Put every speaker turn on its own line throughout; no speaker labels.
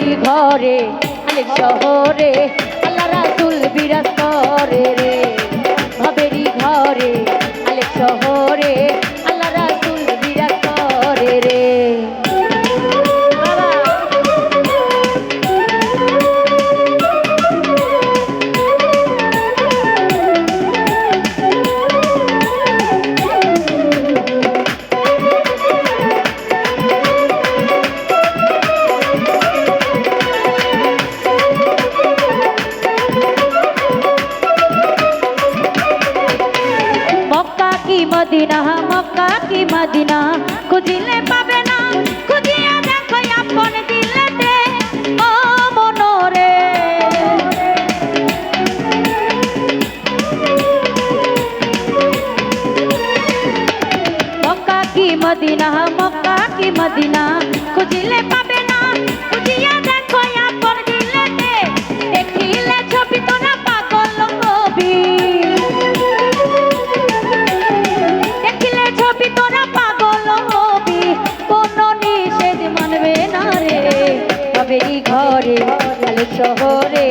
ঘরে আলেক শহরে আল্লাহ রাসুল বিরাজ করে রে। মদিনা, মক্কা কি মদিনা? খুঁজিলে পাবে না, খুঁজিয়া দেখো আপন দিলেতে ও মনোরে। মক্কা কি মদিনা, মক্কা কি মদিনা? খুঁজিলে শহরে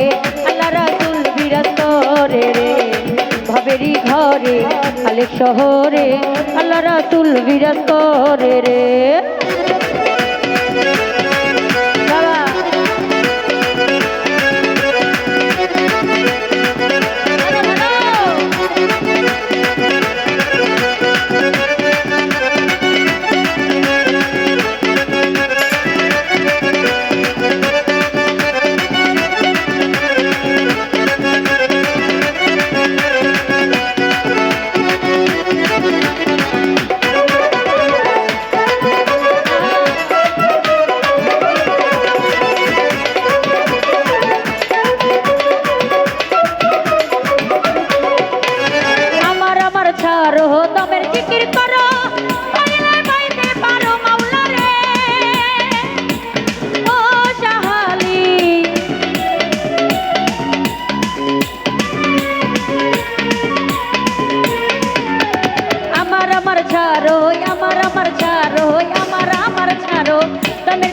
আল্লাহ রাসুল বিরাজ করে রে। ভাবেরি ঘরে আলে শহরে আল্লাহ রাসুল বিরাজ করে রে।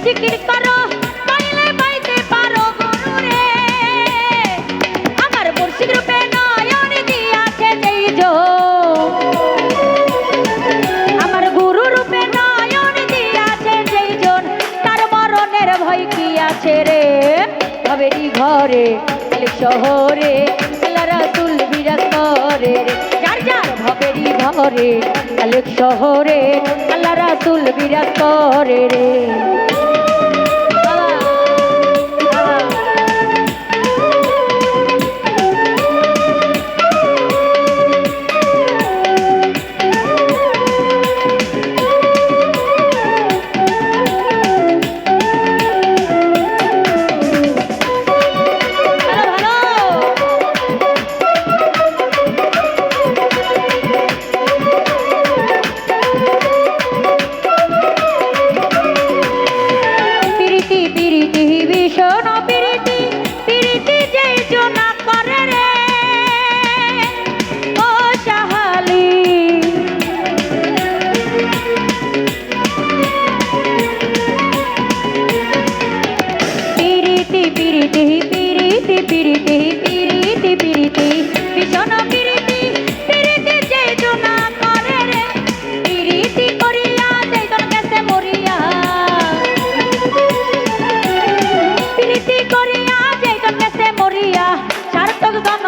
জিকির করো, পাইলে পাইতে পারো গুরু রে আমার মুর্শিদ রূপে নয়ন দিয়াছে যেই জো। আমার গুরু রূপে নয়ন দিয়াছে যেই জন। তার শহরে আল্লাহ রাসুল বিরাজ করে রে।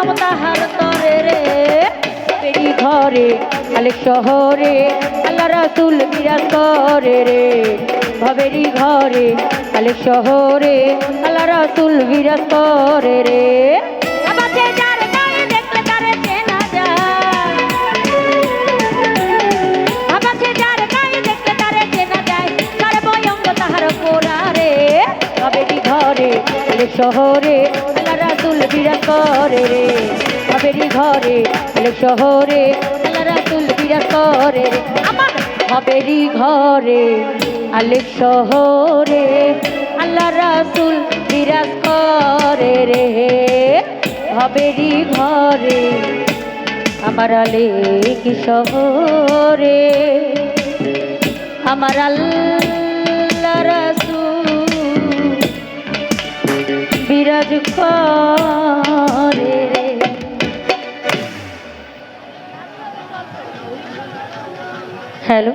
জন্ম তাহার তরে রে। পেরি ঘরে আলে শহরে, আল্লাহ রাসুল বিরাজ করে রে। ভবেরি ঘরে আলে শহরে, আল্লাহ রাসুল বিরাজ করে রে। শহরে রাসুল বিরাজ করে রে। কবেরি ঘরে শহরে আল্লাহ রাসুল বিরাজ করে রে। কবেরি ঘরে, আলে শহরে আল্লাহ রাসুল বিরাজ করে রে। ভবেরি ঘরে, আমার আলে কি শহরে? আমার আল্লাহ করে হ্যালো?